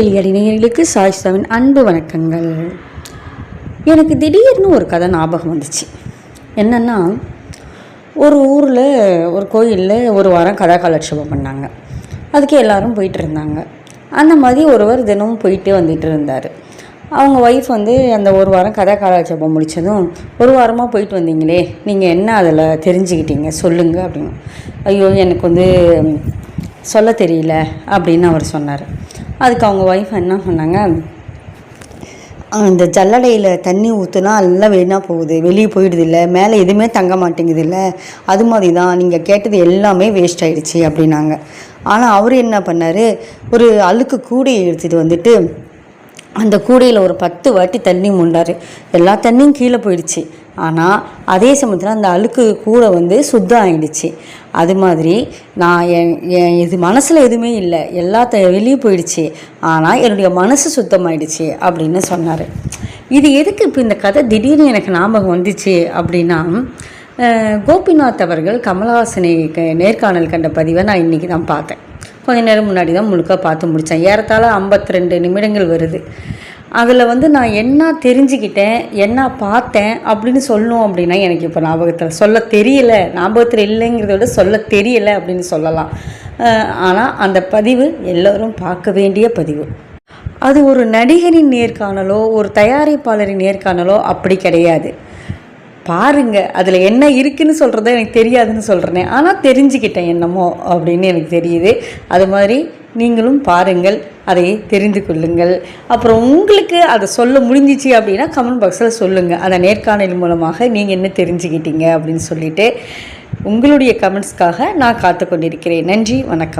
வெளியடி நேயர்களுக்கு சாய்ஸ்தாவின் அன்பு வணக்கங்கள். எனக்கு திடீர்னு ஒரு கதை ஞாபகம் வந்துச்சு. என்னென்னா ஒரு ஊரில் ஒரு கோயிலில் ஒரு வாரம் கதா காலட்சேபம் பண்ணாங்க. அதுக்கு எல்லாரும் போயிட்டு இருந்தாங்க அந்த மாதிரி ஒருவர் தினமும் போயிட்டு வந்துட்டு இருந்தார். அவங்க ஒய்ஃப் வந்து அந்த ஒரு வாரம் கதா கலாட்சேபம் முடித்ததும் ஒரு வாரமாக போயிட்டு வந்தீங்களே நீங்கள் என்ன அதில் தெரிஞ்சுக்கிட்டீங்க? சொல்லுங்கள் அப்படின்னு. ஐயோ எனக்கு வந்து சொல்ல தெரியல அப்படின்னு அவர் சொன்னார். அதுக்கு அவங்க ஒய்ஃப் என்ன சொன்னாங்க இந்த ஜல்லடையில் தண்ணி ஊற்றுனா எல்லாம் வீணாக போகுது வெளியே போயிடுது இல்லை மேலே எதுவுமே தங்க மாட்டேங்குது இல்லை அது மாதிரி தான் நீங்கள் கேட்டது எல்லாமே வேஸ்ட் ஆகிடுச்சி அப்படின்னாங்க. ஆனால் அவர் என்ன பண்ணார்? ஒரு அழுக்கு கூடையை எடுத்துகிட்டு வந்துட்டு அந்த கூடையில் ஒரு பத்து வாட்டி தண்ணி முண்டார். எல்லா தண்ணியும் கீழே போயிடுச்சு. ஆனால் அதே சமயத்தில் அந்த அழுக்கு கூடை வந்து சுத்தம் ஆகிடுச்சு அது மாதிரி நான் என் என் இது மனசில் எதுவுமே இல்லை. எல்லாத்த வெளியே போயிடுச்சு. ஆனால் என்னுடைய மனசு சுத்தமாயிடுச்சு அப்படின்னு சொன்னார். இது எதுக்கு இப்போ இந்த கதை திடீர்னு எனக்கு ஞாபகம் வந்துச்சு அப்படின்னா கோபிநாத் அவர்கள் கமலஹாசனை க- நேர்காணல் கண்ட பதிவை நான் இன்றைக்கி தான் பார்த்தேன். கொஞ்ச நேரம் முன்னாடி தான் முழுக்க பார்த்து முடித்தேன் ஏறத்தாழ 52 நிமிடங்கள் வருது. அதில் வந்து நான் என்ன தெரிஞ்சுக்கிட்டேன் என்ன பார்த்தேன் அப்படின்னு சொல்லணும் அப்படின்னா எனக்கு இப்போ ஞாபகத்தில் சொல்ல தெரியல. ஞாபகத்தில் இல்லைங்கிறத விட சொல்ல தெரியல அப்படின்னு சொல்லலாம். ஆனால் அந்த பதிவு எல்லோரும் பார்க்க வேண்டிய பதிவு. அது ஒரு நடிகரின் நேர்காணலோ ஒரு தயாரிப்பாளரின் நேர்காணலோ அப்படி கிடையாது. பாருங்க அதில் என்ன இருக்குன்னு சொல்கிறத எனக்கு தெரியாதுன்னு சொல்கிறேனே ஆனால் தெரிஞ்சுக்கிட்டேன் என்னமோ அப்படின்னு எனக்கு தெரியுது. அது மாதிரி நீங்களும் பாருங்கள் அதை தெரிந்து கொள்ளுங்கள். அப்புறம் உங்களுக்கு அதை சொல்ல முடிஞ்சிச்சு அப்படின்னா கமெண்ட் பாக்ஸில் சொல்லுங்கள் அந்த நேர்காணல் மூலமாக நீங்கள் என்ன தெரிஞ்சுக்கிட்டீங்க அப்படின்னு சொல்லிட்டு உங்களுடைய கமெண்ட்ஸ்க்காக நான் காத்து கொண்டிருக்கிறேன் நன்றி வணக்கம்.